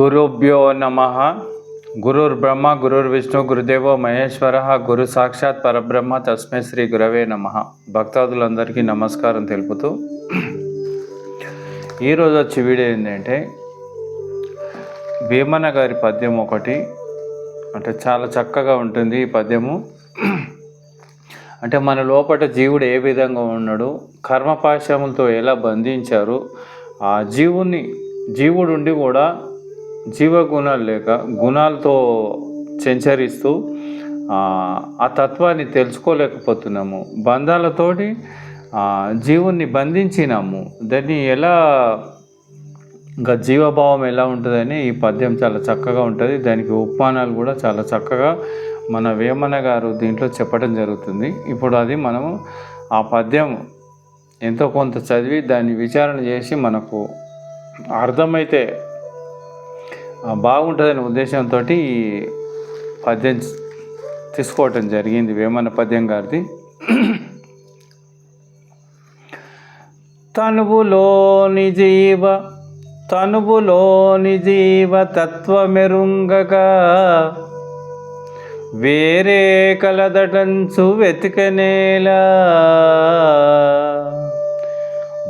గురుభ్యో నమ. గురుర్బ్రహ్మ గురుర్విష్ణు గురుదేవో మహేశ్వర గురు సాక్షాత్ పరబ్రహ్మ తస్మై శ్రీ గురవే నమ. భక్తాదులందరికీ నమస్కారం తెలుపుతూ ఈరోజు వచ్చి వీడియో ఏంటంటే భీమన గారి పద్యం ఒకటి. అంటే చాలా చక్కగా ఉంటుంది ఈ పద్యము. అంటే మన లోపల జీవుడు ఏ విధంగా ఉన్నాడు కర్మపాశములతో ఎలా బంధించారు ఆ జీవుని జీవుడు ఉండి కూడా జీవ గుణాలు లేక గుణాలతో చెంచరిస్తూ ఆ తత్వాన్ని తెలుసుకోలేకపోతున్నాము. బంధాలతోటి జీవుణ్ణి బంధించినాము. దాన్ని ఎలా ఇంకా జీవభావం ఎలా ఉంటుందని ఈ పద్యం చాలా చక్కగా ఉంటుంది. దానికి ఉపమానాలు కూడా చాలా చక్కగా మన వేమన గారు దీంట్లో చెప్పడం జరుగుతుంది. ఇప్పుడు అది మనము ఆ పద్యం ఎంతో కొంత చదివి దాన్ని విచారణ చేసి మనకు అర్థమైతే బాగుంటుందనే ఉద్దేశంతో పద్యం తీసుకోవటం జరిగింది వేమన పద్యం గారిది. తనువులోని జీవ తనువులోని జీవ తత్వమెరుంగగా వేరే కలదటంచు వెతికనేలా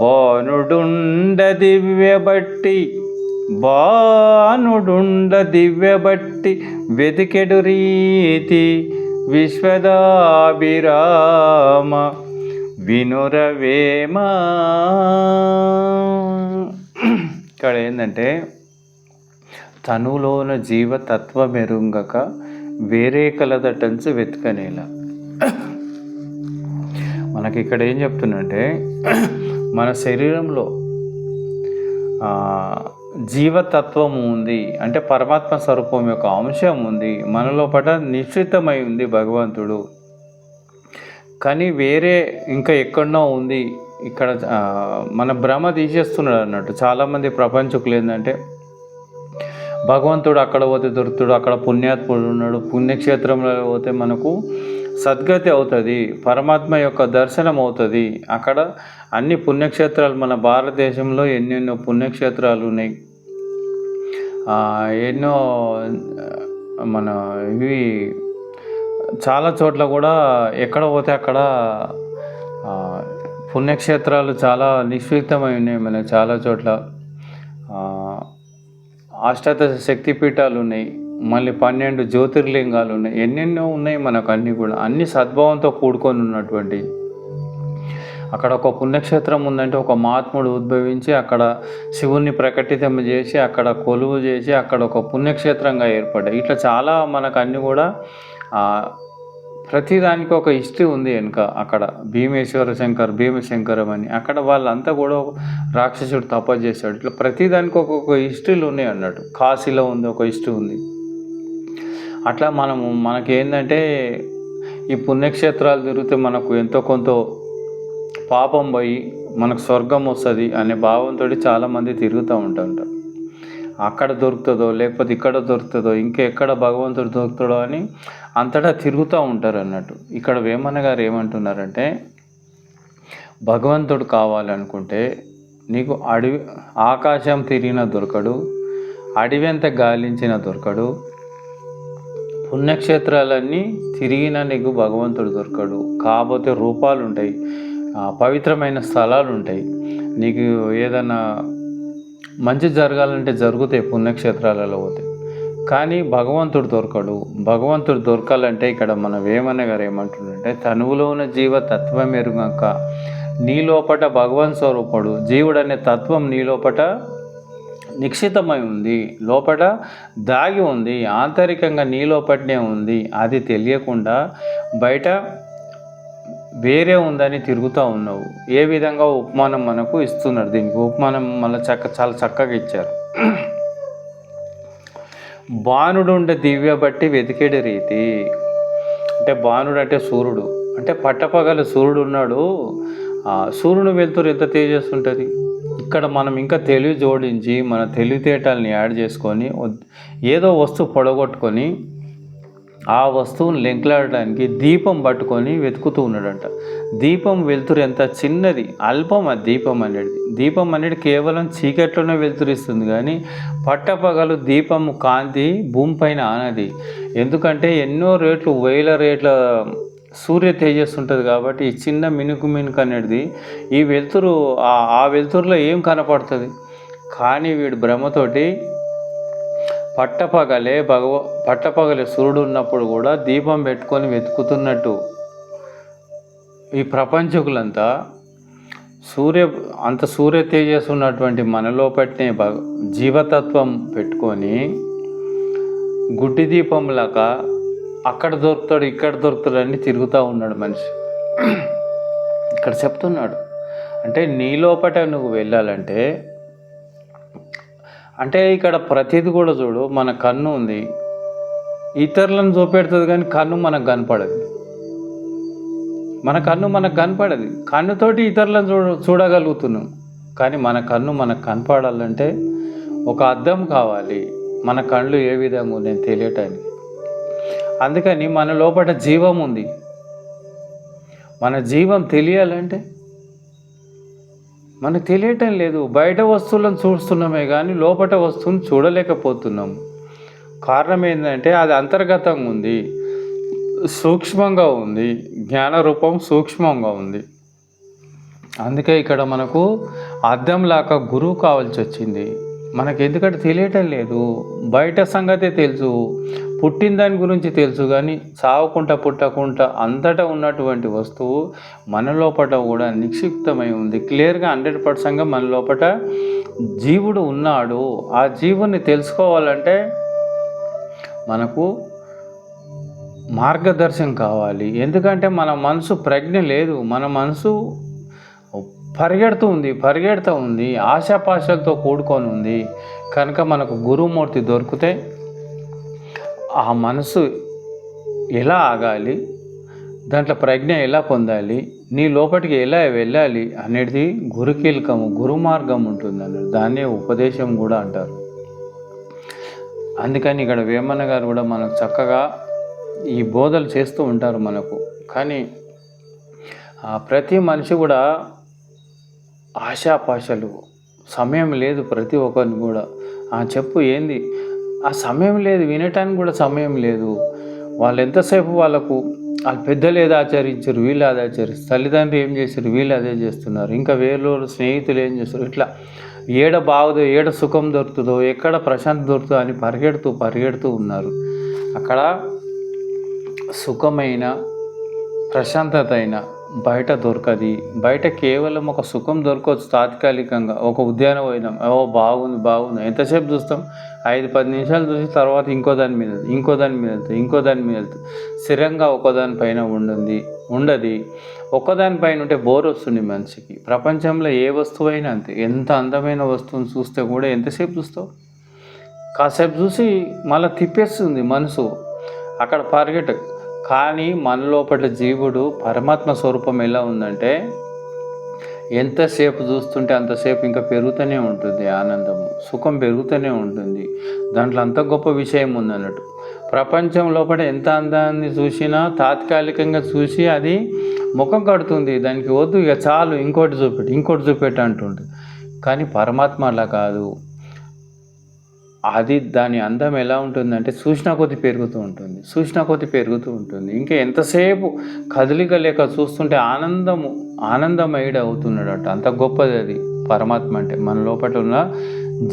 బానుడుండ దివ్యబట్టి బానుడుండ దివ్యబట్టి వెతికెడు రీతి విశ్వదాభిరామ వినురవేమా. ఇక్కడ ఏంటంటే తనులోన జీవతత్వ మెరుంగక వేరే కలదటన్స్ వెతకనేలా. మనకి ఇక్కడ ఏం చెప్తుందంటే మన శరీరంలో జీవతత్వము ఉంది. అంటే పరమాత్మ స్వరూపం యొక్క అంశం ఉంది. మనలో పట నిశ్చితమై ఉంది భగవంతుడు. కానీ వేరే ఇంకా ఎక్కడనో ఉంది. ఇక్కడ మన భ్రమ తీసేస్తున్నాడు అన్నట్టు. చాలామంది ప్రపంచకులు ఏంటంటే భగవంతుడు అక్కడ పోతే దొరుకుతాడు అక్కడ పుణ్యాత్ముడు ఉన్నాడు. పుణ్యక్షేత్రంలో పోతే మనకు సద్గతి అవుతుంది పరమాత్మ యొక్క దర్శనం అవుతుంది. అక్కడ అన్ని పుణ్యక్షేత్రాలు మన భారతదేశంలో ఎన్నెన్నో పుణ్యక్షేత్రాలు ఉన్నాయి. ఎన్నో మన ఇవి చాలా చోట్ల కూడా ఎక్కడ పోతే అక్కడ పుణ్యక్షేత్రాలు చాలా నిశ్చితమై ఉన్నాయి మన చాలా చోట్ల. అష్టాదశ శక్తిపీఠాలు ఉన్నాయి మళ్ళీ పన్నెండు జ్యోతిర్లింగాలు ఉన్నాయి ఎన్నెన్నో ఉన్నాయి మనకు అన్నీ కూడా అన్ని సద్భావంతో కూడుకొని ఉన్నటువంటి. అక్కడ ఒక పుణ్యక్షేత్రం ఉందంటే ఒక మహాత్ముడు ఉద్భవించి అక్కడ శివుణ్ణి ప్రకటితం చేసి అక్కడ కొలువు చేసి అక్కడ ఒక పుణ్యక్షేత్రంగా ఏర్పడ్డాయి. ఇట్లా చాలా మనకు అన్నీ కూడా ప్రతిదానికి ఒక హిస్టరీ ఉంది వెనుక. అక్కడ భీమేశ్వర శంకర్ భీమశంకరం అని. అక్కడ వాళ్ళంతా కూడా రాక్షసుడు తప చేశాడు. ఇట్లా ప్రతిదానికి ఒక్కొక్క హిస్టరీలు ఉన్నాయి అన్నట్టు. కాశీలో ఉంది ఒక హిస్టరీ ఉంది. అట్లా మనము మనకి ఏంటంటే ఈ పుణ్యక్షేత్రాలు తిరిగితే మనకు ఎంతో కొంత పాపం పోయి మనకు స్వర్గం వస్తుంది అనే భావంతో చాలామంది తిరుగుతూ ఉంటారు అక్కడ దొరుకుతుందో లేకపోతే ఇక్కడ దొరుకుతుందో ఇంకెక్కడ భగవంతుడు దొరుకుతాడో అని అంతటా తిరుగుతూ ఉంటారు అన్నట్టు. ఇక్కడ వేమన్న గారు ఏమంటున్నారంటే భగవంతుడు కావాలనుకుంటే నీకు అడవి ఆకాశం తిరిగిన దొరకడు అడవి గాలించిన దొరకడు పుణ్యక్షేత్రాలన్నీ తిరిగిన నీకు భగవంతుడు దొరకడు. కాకపోతే రూపాలు ఉంటాయి పవిత్రమైన స్థలాలు ఉంటాయి నీకు ఏదైనా మంచి జరగాలంటే జరుగుతాయి పుణ్యక్షేత్రాలలో పోతే. కానీ భగవంతుడు దొరకడు. భగవంతుడు దొరకాలంటే ఇక్కడ మన వేమన్న గారు ఏమంటుండంటే తనువులో ఉన్న జీవ తత్వం ఎరుగక నీ లోపట భగవన్ స్వరూపుడు. జీవుడు అనే తత్వం నీ లోపట నిక్షితమై ఉంది. లోపట దాగి ఉంది. ఆంతరికంగా నీ లోపటనే ఉంది. అది తెలియకుండా బయట వేరే ఉందని తిరుగుతూ ఉన్నావు. ఏ విధంగా ఉపమానం మనకు ఇస్తున్నారు? దీనికి ఉపమానం మళ్ళీ చక్క చాలా చక్కగా ఇచ్చారు. బాణుడు ఉండే దివ్య బట్టి వెతికేడు రీతి. అంటే బాణుడు అంటే సూర్యుడు. అంటే పట్టపగల సూర్యుడు ఉన్నాడు. సూర్యుడు వెళ్తురు ఎంత తేజస్సు ఉంటుంది? ఇక్కడ మనం ఇంకా తెలివి జోడించి మన తెలివితేటల్ని యాడ్ చేసుకొని ఏదో వస్తువు పొడగొట్టుకొని ఆ వస్తువుని లెంకలాడడానికి దీపం పట్టుకొని వెతుకుతూ ఉన్నాడంట. దీపం వెలుతురు ఎంత చిన్నది అల్పం ఆ దీపం అనేది దీపం అనేది కేవలం చీకట్లోనే వెలుతురిస్తుంది కానీ పట్టపగలు దీపం కాంతి భూమిపైన ఆనది. ఎందుకంటే ఎన్నో రేట్లు వేల రేట్ల సూర్య తేజస్సు ఉంటుంది కాబట్టి ఈ చిన్న మినుకు మినుకు అనేది ఈ వెలుతురు ఆ- ఆ వెలుతురులో ఏం కనపడుతుంది? కానీ వీడు భ్రమతోటి పట్టపగలే భగవ పట్టపగలే సూర్యుడు ఉన్నప్పుడు కూడా దీపం పెట్టుకొని వెతుకుతున్నట్టు. ఈ ప్రపంచకులంతా సూర్య అంత సూర్య తేజస్సు ఉన్నటువంటి మనలో పట్టిన భగ జీవతత్వం పెట్టుకొని గుడ్డి దీపంలాగా అక్కడ దొరుకుతాడు ఇక్కడ దొరుకుతాడు అని తిరుగుతూ ఉన్నాడు మనిషి. ఇక్కడ చెప్తున్నాడు. అంటే నీ లోపట నువ్వు వెళ్ళాలంటే అంటే ఇక్కడ ప్రతిది కూడా చూడు మన కన్ను ఉంది. ఇతరులను చూపెడుతుంది కానీ కన్ను మనకు కనపడదు. మన కన్ను మనకు కనపడదు. కన్నుతోటి ఇతరులను చూడ చూడగలుగుతున్నాం. కానీ మన కన్ను మనకు కనపడాలంటే ఒక అద్దం కావాలి. మన కళ్ళు ఏ విధంగా ఉన్నాయో తెలియటానికి. అందుకని మన లోపల జీవం ఉంది. మన జీవం తెలియాలంటే మనకు తెలియటం లేదు. బయట వస్తువులను చూస్తున్నామే కానీ లోపట వస్తువుని చూడలేకపోతున్నాం. కారణం ఏంటంటే అది అంతర్గతంగా ఉంది. సూక్ష్మంగా ఉంది. జ్ఞాన రూపం సూక్ష్మంగా ఉంది. అందుకే ఇక్కడ మనకు అద్దంలాగా గురువు కావాల్సి వచ్చింది. మనకి ఎందుకంటే తెలియటం లేదు. బయట సంగతే తెలుసు. పుట్టిన దాని గురించి తెలుసు కానీ చావకుండా పుట్టకుండా అంతటా ఉన్నటువంటి వస్తువు మన లోపల కూడా నిక్షిప్తమై ఉంది. క్లియర్గా హండ్రెడ్ పర్సెంట్గా మన లోపల జీవుడు ఉన్నాడు. ఆ జీవుని తెలుసుకోవాలంటే మనకు మార్గదర్శనం కావాలి. ఎందుకంటే మన మనసు ప్రజ్ఞ లేదు. మన మనసు పరిగెడుతూ ఉంది పరిగెడుతూ ఉంది ఆశాపాశలతో కూడుకొని ఉంది. కనుక మనకు గురుమూర్తి దొరికితే ఆ మనసు ఎలా ఆగాలి? దాంట్లో ప్రజ్ఞ ఎలా పొందాలి? నీ లోపలికి ఎలా వెళ్ళాలి? అనేది గురుకీలకము గురుమార్గం ఉంటుంది అన్నారు దాన్నే ఉపదేశం కూడా అంటారు. అందుకని ఇక్కడ వేమన్న గారు కూడా మనకు చక్కగా ఈ బోధలు చేస్తూ ఉంటారు మనకు. కానీ ఆ, ప్రతి మనిషి కూడా ఆశాపాశలు సమయం లేదు ప్రతి ఒక్కరిని కూడా. ఆ చెప్పు ఏంది? ఆ సమయం లేదు వినటానికి కూడా సమయం లేదు. వాళ్ళు ఎంతసేపు వాళ్ళకు వాళ్ళు పెద్దలు ఏదో ఆచరించారు వీళ్ళు అది ఆచరిస్తారు. తల్లిదండ్రులు ఏం చేశారు వీళ్ళు అదే చేస్తున్నారు. ఇంకా వేరే స్నేహితులు ఏం చేస్తారు? ఇట్లా ఏడ బాగుదో ఏడ సుఖం దొరుకుతుందో ఎక్కడ ప్రశాంతి దొరుకుతుందో అని పరిగెడుతూ పరిగెడుతూ ఉన్నారు. అక్కడ సుఖమైన ప్రశాంతత అయిన బయట దొరకది. బయట కేవలం ఒక సుఖం దొరకవచ్చు తాత్కాలికంగా. ఒక ఉద్యానవనం. ఓ బాగుంది బాగుంది. ఎంతసేపు చూస్తాం? ఐదు పది నిమిషాలు చూసి తర్వాత ఇంకో దాని మీద ఇంకో దాని మీద వెళ్తాం ఇంకో దాని మీద వెళ్తాం. స్థిరంగా ఒకదానిపైన ఉండింది ఉండది. ఒక్కదానిపైన ఉంటే బోర్ వస్తుంది మనిషికి. ప్రపంచంలో ఏ వస్తువు అయినా అంతే. ఎంత అందమైన వస్తువుని చూస్తే కూడా ఎంతసేపు చూస్తావు? కాసేపు చూసి మళ్ళీ తిప్పేస్తుంది మనసు. అక్కడ పరిగెట్టు. కానీ మన లోపల జీవుడు పరమాత్మ స్వరూపం ఎలా ఉందంటే ఎంతసేపు చూస్తుంటే అంతసేపు ఇంకా పెరుగుతూనే ఉంటుంది ఆనందము. సుఖం పెరుగుతూనే ఉంటుంది. దాంట్లో అంత గొప్ప విషయం ఉందన్నట్టు. ప్రపంచం లోపల ఎంత అందాన్ని చూసినా తాత్కాలికంగా చూసి అది ముఖం కడుతుంది. దానికి వద్దు ఇక చాలు ఇంకోటి చూపెట్టు ఇంకోటి చూపెట్టు అంటుంది కానీ పరమాత్మ అలా కాదు. అది దాని అందం ఎలా ఉంటుందంటే సూచన కొద్ది పెరుగుతూ ఉంటుంది. సూచన కొద్ది పెరుగుతూ ఉంటుంది. ఇంకా ఎంతసేపు కదలిక లేక చూస్తుంటే ఆనందము ఆనందమయుడు అవుతున్నాడట. అంత గొప్పది అది పరమాత్మ అంటే. మన లోపల ఉన్న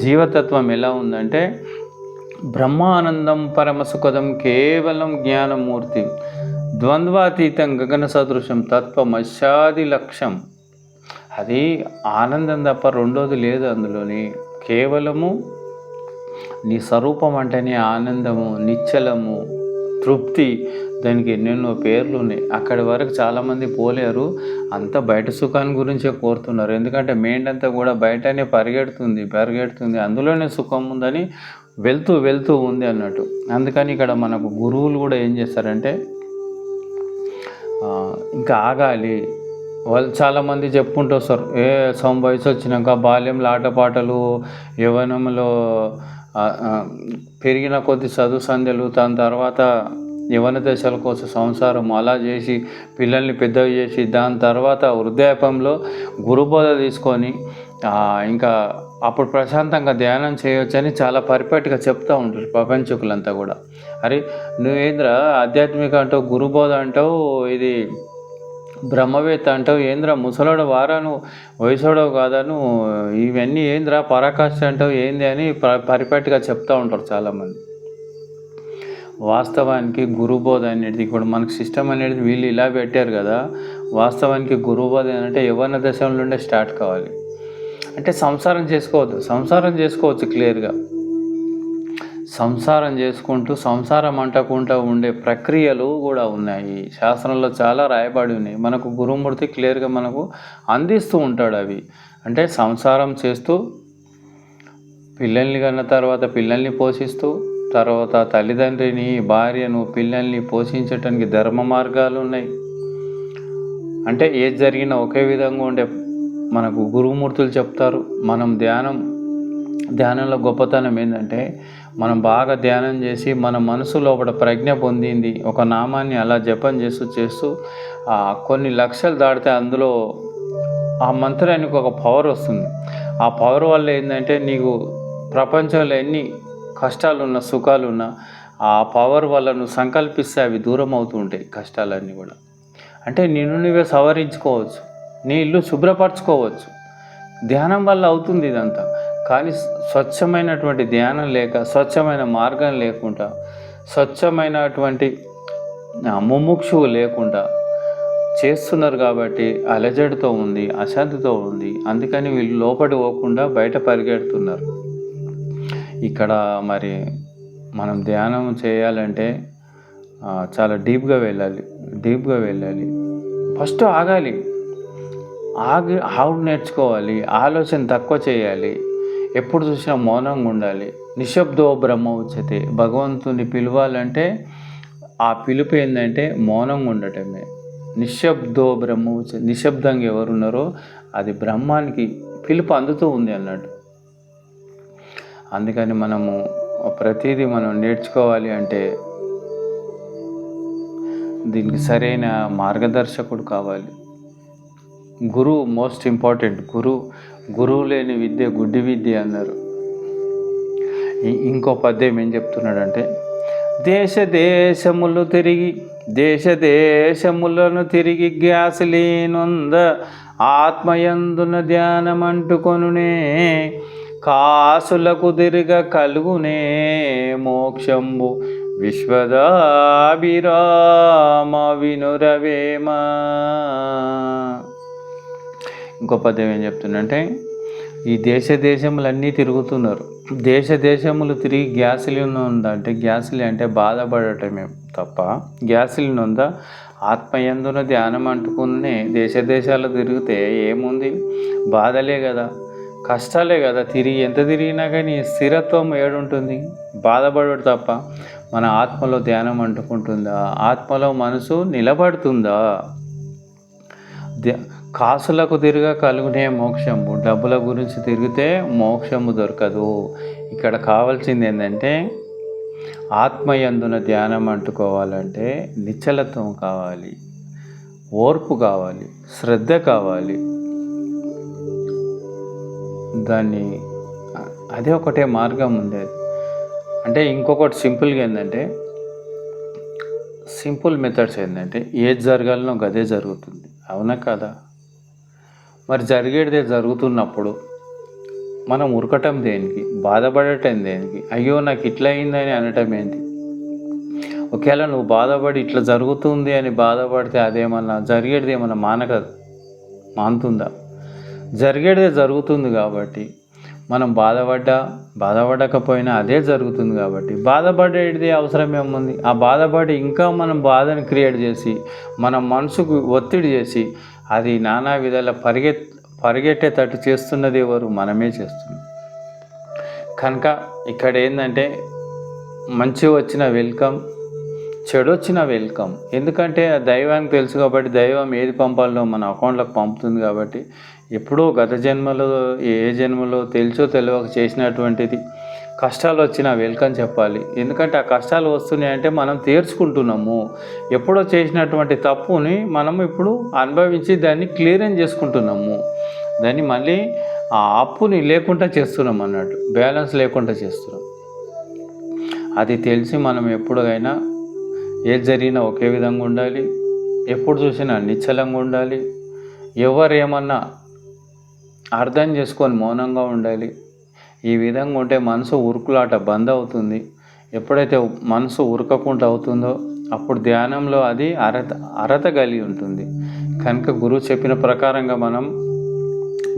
జీవతత్వం ఎలా ఉందంటే బ్రహ్మానందం పరమసుఖదం కేవలం జ్ఞానమూర్తి. ద్వంద్వాతీతం గగన సదృశం తత్వమశాది లక్ష్యం. అది ఆనందం తప్ప రెండోది లేదు అందులోని. కేవలము నీ స్వరూపం అంటేనే ఆనందము నిశ్చలము తృప్తి. దానికి ఎన్నెన్నో పేర్లు ఉన్నాయి. అక్కడి వరకు చాలామంది పోలేరు. అంతా బయట సుఖాన్ని గురించే కోరుతున్నారు. ఎందుకంటే మేండంతా కూడా బయటనే పరిగెడుతుంది పరిగెడుతుంది. అందులోనే సుఖం ఉందని వెళ్తూ వెళ్తూ ఉంది అన్నట్టు. అందుకని ఇక్కడ మనకు గురువులు కూడా ఏం చేస్తారంటే ఇంకా ఆగాలి. వాళ్ళు చాలామంది చెప్పుకుంటూ వస్తారు. ఏ సొం వయసు వచ్చినాక బాల్యంలో ఆటపాటలు యవనంలో పెరిగిన కొద్ది చదువు సంధ్యలు దాని తర్వాత యవన దశల కోసం సంసారం అలా చేసి పిల్లల్ని పెద్దవి చేసి దాని తర్వాత వృద్ధాపంలో గురుబోధ తీసుకొని ఇంకా అప్పుడు ప్రశాంతంగా ధ్యానం చేయొచ్చని చాలా పర్ఫెక్ట్గా చెప్తూ ఉంటారు ప్రపంచకులంతా కూడా. అరే నువ్వేంద్ర ఆధ్యాత్మిక అంటావు గురుబోధ అంటావు ఇది బ్రహ్మవేత్త అంటావు ఏంద్రా ముసలోడు వారా నువ్వు వయసోడవు కాదా నువ్వు ఇవన్నీ ఏంద్రా పరాకాష్ఠ అంటావు ఏంది అని ప- చెప్తూ ఉంటారు చాలామంది. వాస్తవానికి గురుబోధ అనేది కూడా మనకు సిస్టమ్ అనేది వీళ్ళు ఇలా పెట్టారు కదా వాస్తవానికి గురుబోధ ఏంటంటే యవన దశల నుండే స్టార్ట్ కావాలి. అంటే సంసారం చేసుకోవద్దు సంసారం చేసుకోవచ్చు క్లియర్గా. సంసారం చేసుకుంటూ సంసారం అంటకుండా ఉండే ప్రక్రియలు కూడా ఉన్నాయి. శాస్త్రంలో చాలా రాయబడి ఉన్నాయి. మనకు గురుమూర్తి క్లియర్గా మనకు అందిస్తూ ఉంటాడు అవి. అంటే సంసారం చేస్తూ పిల్లల్ని కన్న తర్వాత పిల్లల్ని పోషిస్తూ తర్వాత తల్లిదండ్రిని భార్యను పిల్లల్ని పోషించటానికి ధర్మ మార్గాలు ఉన్నాయి. అంటే ఏది జరిగినా ఒకే విధంగా ఉండే మనకు గురుమూర్తులు చెప్తారు. మనం ధ్యానం ధ్యానంలో గొప్పతనం ఏంటంటే మనం బాగా ధ్యానం చేసి మన మనసు లోపల ప్రజ్ఞ పొందింది. ఒక నామాన్ని అలా జపం చేస్తూ చేస్తూ కొన్ని లక్షలు దాటితే అందులో ఆ మంత్రానికి ఒక పవర్ వస్తుంది. ఆ పవర్ వల్ల ఏంటంటే నీకు ప్రపంచంలో ఎన్ని కష్టాలున్నా సుఖాలున్నా ఆ పవర్ వల్ల నువ్వు సంకల్పిస్తే అవి దూరం అవుతూ ఉంటాయి కష్టాలన్నీ కూడా. అంటే నిన్ను నువ్వే సవరించుకోవచ్చు. నీ ఇల్లు శుభ్రపరచుకోవచ్చు. ధ్యానం వల్ల అవుతుంది ఇదంతా. కానీ స్వచ్ఛమైనటువంటి ధ్యానం లేక స్వచ్ఛమైన మార్గం లేకుండా స్వచ్ఛమైనటువంటి ముముక్షువు లేకుండా చేస్తున్నారు కాబట్టి అలజడితో ఉంది అశాంతితో ఉంది. అందుకని వీళ్ళు లోపలి పోకుండా బయట పరిగెడుతున్నారు. ఇక్కడ మరి మనం ధ్యానం చేయాలంటే చాలా డీప్గా వెళ్ళాలి డీప్గా వెళ్ళాలి. ఫస్ట్ ఆగాలి. ఆగి ఆవుడు నేర్చుకోవాలి ఆలోచన తక్కువ చేయాలి. ఎప్పుడు చూసినా మౌనంగా ఉండాలి. నిశ్శబ్దో బ్రహ్మ ఉచతే భగవంతుని పిలవాలంటే ఆ పిలుపు ఏంటంటే మౌనంగా ఉండటమే. నిశ్శబ్దో బ్రహ్మ ఉచ్య నిశ్శబ్దంగా ఎవరున్నారో అది బ్రహ్మానికి పిలుపు అందుతూ ఉంది అన్నట్టు. అందుకని మనము ప్రతిదీ మనం నేర్చుకోవాలి అంటే దీనికి సరైన మార్గదర్శకుడు కావాలి. గురువు మోస్ట్ ఇంపార్టెంట్. గురువు గురువు లేని విద్య గుడ్డి విద్య అన్నారు. ఇంకో పద్యం ఏం చెప్తున్నాడంటే దేశ దేశములు తిరిగి దేశ దేశములను తిరిగి గ్యాసులీనొంద ఆత్మయందున ధ్యానమంటుకొనునే కాసులకు తిరగ కలుగునే మోక్షంబు విశ్వదాభిరామ వినురవేమ. ఇంకో పద్యం ఏం చెప్తుందంటే ఈ దేశ దేశములన్నీ తిరుగుతున్నారు. దేశ దేశములు తిరిగి గ్యాసులిన్ ఉందా అంటే గ్యాసులి అంటే బాధపడటమే తప్ప గ్యాసులిన్ ఉందా? ఆత్మయందున ధ్యానం అంటుకునే దేశ దేశాలు తిరిగితే ఏముంది? బాధలే కదా. కష్టాలే కదా. తిరిగి ఎంత తిరిగినా కానీ స్థిరత్వం ఏడుంటుంది. బాధపడడు తప్ప మన ఆత్మలో ధ్యానం అంటుకుంటుందా? ఆత్మలో మనసు నిలబడుతుందా? ధ్యా కాసులకు తిరగ కలుగునే మోక్షము. డబ్బుల గురించి తిరిగితే మోక్షము దొరకదు. ఇక్కడ కావాల్సింది ఏంటంటే ఆత్మయందున ధ్యానం అంటుకోవాలంటే నిశ్చలత్వం కావాలి. ఓర్పు కావాలి. శ్రద్ధ కావాలి. దాన్ని అదే ఒకటే మార్గం ఉండేది అంటే ఇంకొకటి సింపుల్గా ఏంటంటే సింపుల్ మెథడ్స్ ఏంటంటే ఏది జరగాలనో గదే జరుగుతుంది. అవునా కదా? మరి జరిగేదే జరుగుతున్నప్పుడు మనం ఉరకటం దేనికి? బాధపడటం దేనికి? అయ్యో నాకు ఇట్లా అయిందని అనటం ఏంటి? ఒకవేళ నువ్వు బాధపడి ఇట్లా జరుగుతుంది అని బాధపడితే అదేమన్నా జరిగేది ఏమన్నా మానక మానుతుందా జరిగేదే జరుగుతుంది కాబట్టి మనం బాధపడ్డా బాధపడకపోయినా అదే జరుగుతుంది కాబట్టి బాధపడేది అవసరం ఏముంది? ఆ బాధపడి ఇంకా మనం బాధను క్రియేట్ చేసి మన మనసుకు ఒత్తిడి చేసి అది నానా విధాల పరిగెత్ పరిగెట్టేటట్టు చేస్తున్నది ఎవరు? మనమే చేస్తున్నాం. కనుక ఇక్కడ ఏంటంటే మంచి వచ్చిన వెల్కమ్ చెడు వచ్చిన వెల్కమ్. ఎందుకంటే ఆ దైవానికి తెలుసు కాబట్టి దైవం ఏది పంపాలో మన అకౌంట్లోకి పంపుతుంది కాబట్టి ఎప్పుడో గత జన్మలో ఏ జన్మలో తెలుసో తెలియక చేసినటువంటిది. కష్టాలు వచ్చినా వెల్కమ్ చెప్పాలి. ఎందుకంటే ఆ కష్టాలు వస్తున్నాయంటే మనం తీర్చుకుంటున్నాము. ఎప్పుడో చేసినటువంటి తప్పుని మనం ఇప్పుడు అనుభవించి దాన్ని క్లియరెన్స్ చేసుకుంటున్నాము. దాన్ని మళ్ళీ ఆ అప్పుని లేకుండా చేస్తున్నాం అన్నట్టు. బ్యాలెన్స్ లేకుండా చేస్తున్నాం. అది తెలిసి మనం ఎప్పుడైనా ఏది జరిగినా ఒకే విధంగా ఉండాలి. ఎప్పుడు చూసినా నిశ్చలంగా ఉండాలి. ఎవరు ఏమన్నా అర్థం చేసుకొని మౌనంగా ఉండాలి. ఈ విధంగా ఉంటే మనసు ఉరుకులాట బంద్ అవుతుంది. ఎప్పుడైతే మనసు ఉరకకుండా అవుతుందో అప్పుడు ధ్యానంలో అది అరత అరత కలిగి ఉంటుంది. కనుక గురువు చెప్పిన ప్రకారంగా మనం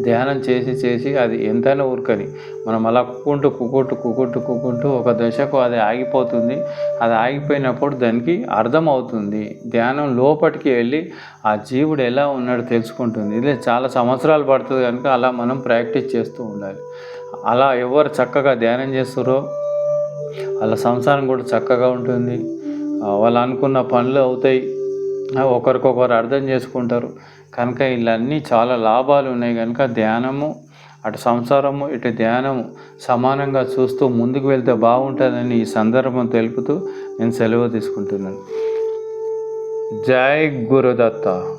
ధ్యానం చేసి చేసి అది ఎంతైనా ఊరుకని మనం అలా కుక్కుంటూ కుక్కుంటూ కుక్కుంటూ కుక్కుంటూ ఒక దశకు అది ఆగిపోతుంది. అది ఆగిపోయినప్పుడు దానికి అర్థం అవుతుంది. ధ్యానం లోపలికి వెళ్ళి ఆ జీవుడు ఎలా ఉన్నాడో తెలుసుకుంటుంది. ఇది చాలా సంవత్సరాలు పడుతుంది కనుక అలా మనం ప్రాక్టీస్ చేస్తూ ఉండాలి. అలా ఎవరు చక్కగా ధ్యానం చేస్తారో వాళ్ళ సంసారం కూడా చక్కగా ఉంటుంది. వాళ్ళు అనుకున్న పనులు అవుతాయి. ఒకరికొకరు అర్థం చేసుకుంటారు. కనుక వీళ్ళన్నీ చాలా లాభాలు ఉన్నాయి. కనుక ధ్యానము అటు సంసారము ఇటు ధ్యానము సమానంగా చూస్తూ ముందుకు వెళ్తే బాగుంటుందని ఈ సందర్భం తెలుపుతూ నేను సెలవు తీసుకుంటున్నాను. జై గురుదత్త.